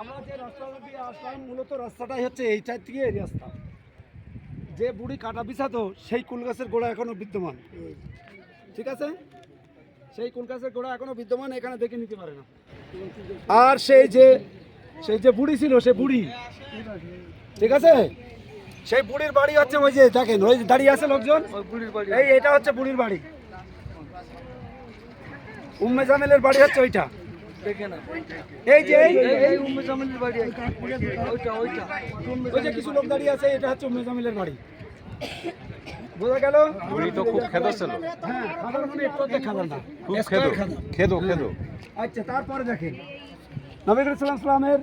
আমরা যে রাস্তাটা দিয়ে আসলাম মূলত রাস্তাটাই হচ্ছে এইটার থেকে এই রাস্তা। যে বুড়ি কাটা বিছাতো সেই কুল গাছের গোড়া এখনও বিদ্যমান। ঠিক আছে? সেই কুল গাছের গোড়া এখনও বিদ্যমান এখানে দেখে নিতে পারে না। আর সেই যে সেই যে বুড়ি ছিল সে বুড়ি। ঠিক আছে? সেই বুড়ির বাড়ি হচ্ছে ওই যে দেখেন ওই দাঁড়িয়ে আছে লোকজন। এই এটা হচ্ছে বুড়ির বাড়ি। উম্মে জামেলের বাড়ি হচ্ছে ওইটা। এই যে এই এই ওই যে কিছু লোক দাঁড়িয়ে আছে এটা হচ্ছে উম্মে জামিলের বাড়ি। বোঝা গেল? বুড়ি তো খুব খেদো ছিল। হ্যাঁ মানে একটু অর্ধেক না খুব Square খেদো খাবার। খেদো খেদো। আচ্ছা তারপরে দেখেন। নবী সালামের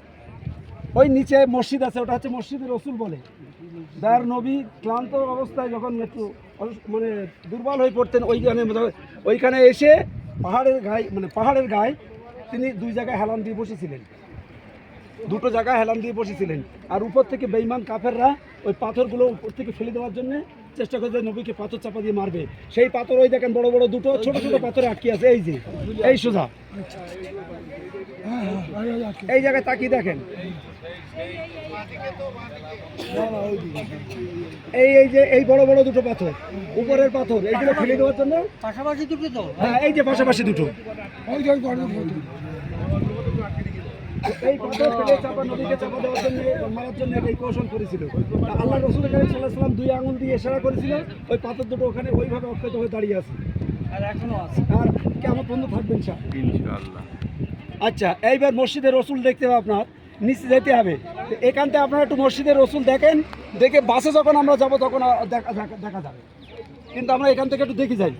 ওই নিচে মসজিদ আছে ওটা হচ্ছে মসজিদের রসুল বলে। যার নবী ক্লান্ত অবস্থায় যখন একটু মানে দুর্বল হয়ে পড়তেন ওইখানে ওইখানে এসে পাহাড়ের গায়ে মানে পাহাড়ের গায়ে তিনি দুই জায়গায় হেলান দিয়ে বসেছিলেন। দুটো জায়গায় হেলান দিয়ে বসেছিলেন। আর উপর থেকে বেইমান কাফেররা ওই পাথরগুলো উপর থেকে ফেলে দেওয়ার জন্য চেষ্টা করছে নবীকে পাথর চাপা দিয়ে মারবে। সেই পাথর ওই দেখেন বড় বড় দুটো ছোট ছোট পাথরে আটকে আছে। এই যে এই সোজা। এই জায়গায় তাকিয়ে দেখেন। এই এই যে এই বড় বড় দুটো পাথর উপরের পাথর এইগুলো ফেলে দেওয়ার জন্য পাশাপাশি দুটো তো? হ্যাঁ এই যে পাশাপাশি দুটো। এই পাথর ফেলে চাপা নদীকে চাপা দেওয়ার জন্য মারার জন্য এই কৌশল করেছিল। আল্লাহ রসুল সাল্লাহ সাল্লাম দুই আঙুল দিয়ে ইশারা করেছিল ওই পাথর দুটো ওখানে ওইভাবে অক্ষত হয়ে দাঁড়িয়ে আছে। আর এখনও আছে। আর কেমন বন্ধু থাকবেন ইনশাআল্লাহ। আচ্ছা এইবার মসজিদের রসুল দেখতে হবে আপনার নিচে যেতে হবে। এখান থেকে আপনারা একটু মসজিদের রসুল দেখেন দেখে বাসে যখন আমরা যাব তখন আ- দেখা দেখা- দেখা যাবে। কিন্তু আমরা এখান থেকে একটু দেখে যাই।